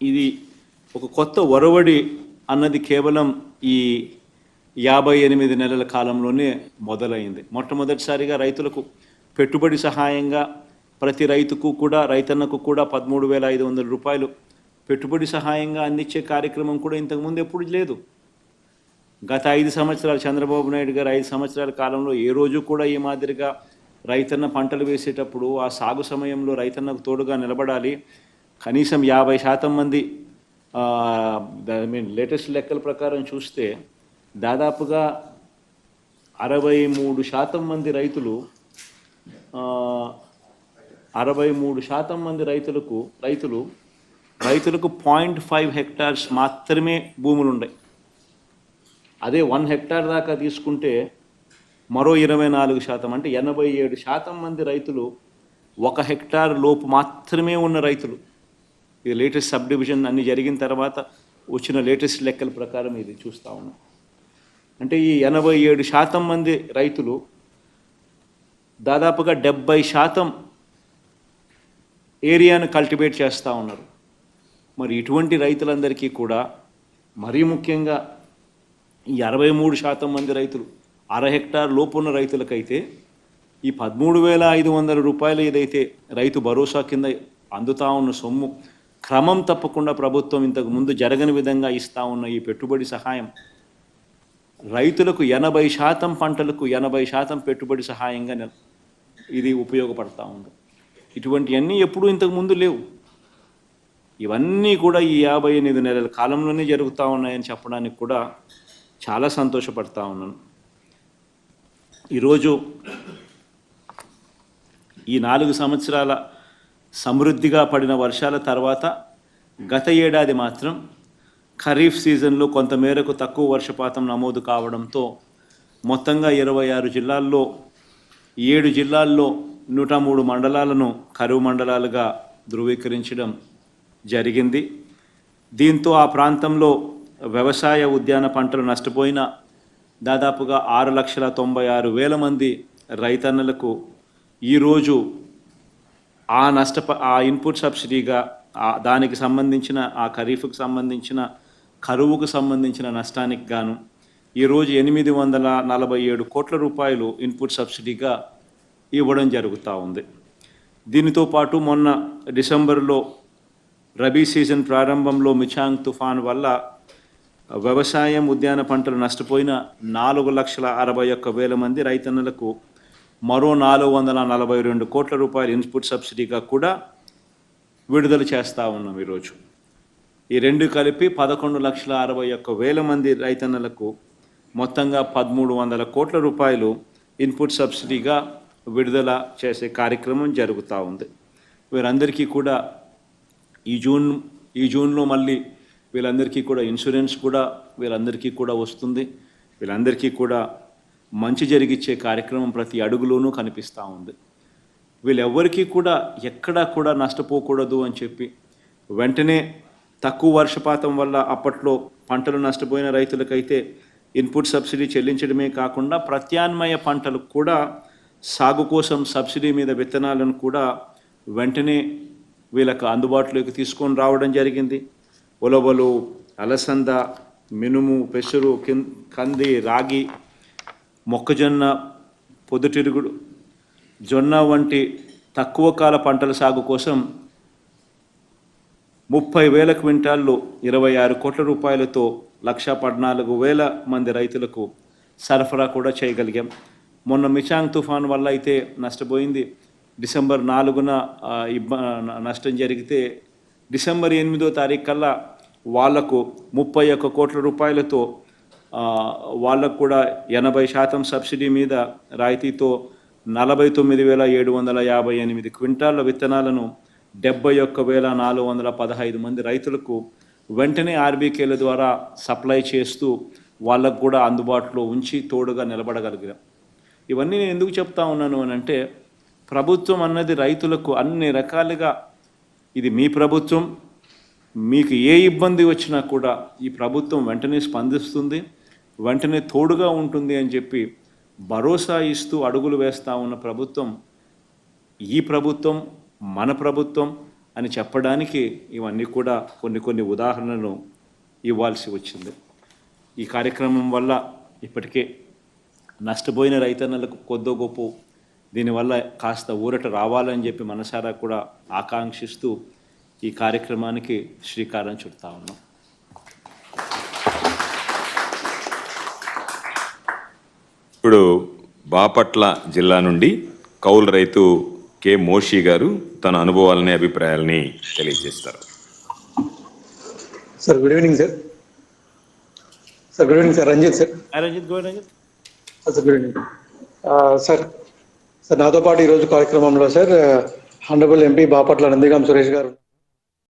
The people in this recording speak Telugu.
ఇది ఒక కొత్త ఒరవడి అన్నది కేవలం ఈ యాభై ఎనిమిది నెలల కాలంలోనే మొదలైంది. మొట్టమొదటిసారిగా రైతులకు పెట్టుబడి సహాయంగా ప్రతి రైతుకు కూడా రైతన్నకు కూడా పదమూడు వేల ఐదు వందల రూపాయలు పెట్టుబడి సహాయంగా అందించే కార్యక్రమం కూడా ఇంతకుముందు ఎప్పుడు లేదు. గత ఐదు సంవత్సరాలు చంద్రబాబు నాయుడు గారు ఐదు సంవత్సరాల కాలంలో ఏ రోజు కూడా ఈ మాదిరిగా రైతన్న పంటలు వేసేటప్పుడు ఆ సాగు సమయంలో రైతన్నకు తోడుగా నిలబడాలి. కనీసం యాభై శాతం మంది ఐ మీన్ లేటెస్ట్ లెక్కల ప్రకారం చూస్తే దాదాపుగా అరవై మూడు శాతం మంది రైతులు అరవై మూడు శాతం మంది రైతులకు రైతులు రైతులకు పాయింట్ ఫైవ్ హెక్టార్స్ మాత్రమే భూములు ఉన్నాయి అదే వన్ హెక్టార్ దాకా తీసుకుంటే మరో ఇరవై నాలుగు శాతం అంటే ఎనభై ఏడు శాతం మంది రైతులు ఒక హెక్టార్ లోపు మాత్రమే ఉన్న రైతులు. ఇది లేటెస్ట్ సబ్ డివిజన్ అన్ని జరిగిన తర్వాత వచ్చిన లేటెస్ట్ లెక్కల ప్రకారం ఇది చూస్తూ ఉన్నాం. అంటే ఈ ఎనభై ఏడు శాతం మంది రైతులు దాదాపుగా డెబ్బై శాతం ఏరియాను కల్టివేట్ చేస్తూ ఉన్నారు. మరి ఇటువంటి రైతులందరికీ కూడా మరీ ముఖ్యంగా ఈ అరవై మూడు శాతం మంది రైతులు అర హెక్టార్ లోపున్న రైతులకైతే ఈ పదమూడు వేల ఐదు వందల రూపాయలు ఏదైతే రైతు భరోసా కింద అందుతా ఉన్న సొమ్ము క్రమం తప్పకుండా ప్రభుత్వం ఇంతకు ముందు జరగని విధంగా ఇస్తూ ఉన్న ఈ పెట్టుబడి సహాయం రైతులకు ఎనభై శాతం పంటలకు ఎనభై శాతం పెట్టుబడి సహాయంగా ఇది ఉపయోగపడతా ఉంది. ఇటువంటివన్నీ ఎప్పుడూ ఇంతకు ముందు లేవు. ఇవన్నీ కూడా ఈ యాభై ఎనిమిది నెలల కాలంలోనే జరుగుతూ ఉన్నాయని చెప్పడానికి కూడా చాలా సంతోషపడతా ఉన్నాను. ఈరోజు ఈ నాలుగు సంవత్సరాల సమృద్ధిగా పడిన వర్షాల తర్వాత గత ఏడాది మాత్రం ఖరీఫ్ సీజన్లో కొంతమేరకు తక్కువ వర్షపాతం నమోదు కావడంతో మొత్తంగా ఇరవై ఆరు జిల్లాల్లో ఏడు జిల్లాల్లో నూట మూడు మండలాలను కరువు మండలాలుగా ధృవీకరించడం జరిగింది. దీంతో ఆ ప్రాంతంలో వ్యవసాయ ఉద్యాన పంటలు నష్టపోయిన దాదాపుగా ఆరు లక్షల తొంభై ఆరు వేల మంది రైతన్నలకు ఈరోజు ఆ నష్టప ఆ ఇన్పుట్ సబ్సిడీగా దానికి సంబంధించిన ఆ ఖరీఫ్కు సంబంధించిన కరువుకు సంబంధించిన నష్టానికి గాను ఈరోజు ఎనిమిది వందల నలభై ఏడు కోట్ల రూపాయలు ఇన్పుట్ సబ్సిడీగా ఇవ్వడం జరుగుతూ ఉంది. దీనితో పాటు మొన్న డిసెంబర్లో రబీ సీజన్ ప్రారంభంలో మిచాంగ్ తుఫాన్ వల్ల వ్యవసాయం ఉద్యాన పంటలు నష్టపోయిన నాలుగు లక్షల అరవై ఒక్క వేల మంది రైతన్నలకు మరో నాలుగు వందల నలభై రెండు కోట్ల రూపాయల ఇన్పుట్ సబ్సిడీగా కూడా విడుదల చేస్తూ ఉన్నాం ఈరోజు. ఈ రెండు కలిపి పదకొండు లక్షల అరవై ఒక్క వేల మంది రైతన్నలకు మొత్తంగా పదమూడు వందల కోట్ల రూపాయలు ఇన్పుట్ సబ్సిడీగా విడుదల చేసే కార్యక్రమం జరుగుతూ ఉంది. వీరందరికీ కూడా ఈ జూన్ ఈ జూన్లో మళ్ళీ వీళ్ళందరికీ కూడా ఇన్సూరెన్స్ కూడా వీళ్ళందరికీ కూడా వస్తుంది. వీళ్ళందరికీ కూడా మంచి జరిగిచ్చే కార్యక్రమం ప్రతి అడుగులోనూ కనిపిస్తూ ఉంది. వీళ్ళెవ్వరికీ కూడా ఎక్కడా కూడా నష్టపోకూడదు అని చెప్పి వెంటనే తక్కువ వర్షపాతం వల్ల అప్పట్లో పంటలు నష్టపోయిన రైతులకైతే ఇన్పుట్ సబ్సిడీ చెల్లించడమే కాకుండా ప్రత్యామ్నాయ పంటలకు కూడా సాగు కోసం సబ్సిడీ మీద విత్తనాలను కూడా వెంటనే వీళ్ళకు అందుబాటులోకి తీసుకొని రావడం జరిగింది. ఉలవలు అలసంద మినుము పెసరు కంది రాగి మొక్కజొన్న పొద్దుతిరుగుడు జొన్న వంటి తక్కువ కాల పంటల సాగు కోసం ముప్పై వేల క్వింటాల్లో ఇరవై ఆరు కోట్ల రూపాయలతో లక్ష పద్నాలుగు వేల మంది రైతులకు సరఫరా కూడా చేయగలిగాం. మొన్న మిచాంగ్ తుఫాన్ వల్ల అయితే నష్టపోయింది. డిసెంబర్ నాలుగున ఇబ్బ నష్టం జరిగితే డిసెంబర్ ఎనిమిదో తారీఖు కల్లా వాళ్ళకు ముప్పై ఒక్క కోట్ల రూపాయలతో వాళ్ళకు కూడా ఎనభై శాతం సబ్సిడీ మీద రాయితీతో నలభై తొమ్మిది వేల ఏడు వందల యాభై ఎనిమిది క్వింటాళ్ళ విత్తనాలను డెబ్బై ఒక్క వేల నాలుగు వందల పదహైదు మంది రైతులకు వెంటనే ఆర్బీకేల ద్వారా సప్లై చేస్తూ వాళ్ళకు కూడా అందుబాటులో ఉంచి తోడుగా నిలబడగలిగాం. ఇవన్నీ నేను ఎందుకు చెప్తా ఉన్నాను అని అంటే ప్రభుత్వం అన్నది రైతులకు అన్ని రకాలుగా ఇది మీ ప్రభుత్వం మీకు ఏ ఇబ్బంది వచ్చినా కూడా ఈ ప్రభుత్వం వెంటనే స్పందిస్తుంది. వెంటనే తోడుగా ఉంటుంది అని చెప్పి భరోసా ఇస్తూ అడుగులు వేస్తూ ఉన్న ప్రభుత్వం ఈ ప్రభుత్వం మన ప్రభుత్వం అని చెప్పడానికి ఇవన్నీ కూడా కొన్ని కొన్ని ఉదాహరణలు ఇవ్వాల్సి వచ్చింది. ఈ కార్యక్రమం వల్ల ఇప్పటికే నష్టపోయిన రైతన్నలకు కొద్దో గొప్ప దీనివల్ల కాస్త ఊరట రావాలని చెప్పి మనసారా కూడా ఆకాంక్షిస్తూ ఈ కార్యక్రమానికి శ్రీకారం చుడతా ఉన్నాం. ఇప్పుడు బాపట్ల జిల్లా నుండి కౌలు రైతు కె మోషి గారు తన అనుభవాలని అభిప్రాయాలని తెలియజేస్తారు. Sir good evening sir. Sir good evening sir. Ranjith sir. Ranjith Ranjith sir good evening. Sir sir నాతో పాటు ఈరోజు కార్యక్రమంలో sir honourable MP Bapatla Nandigam Suresh garu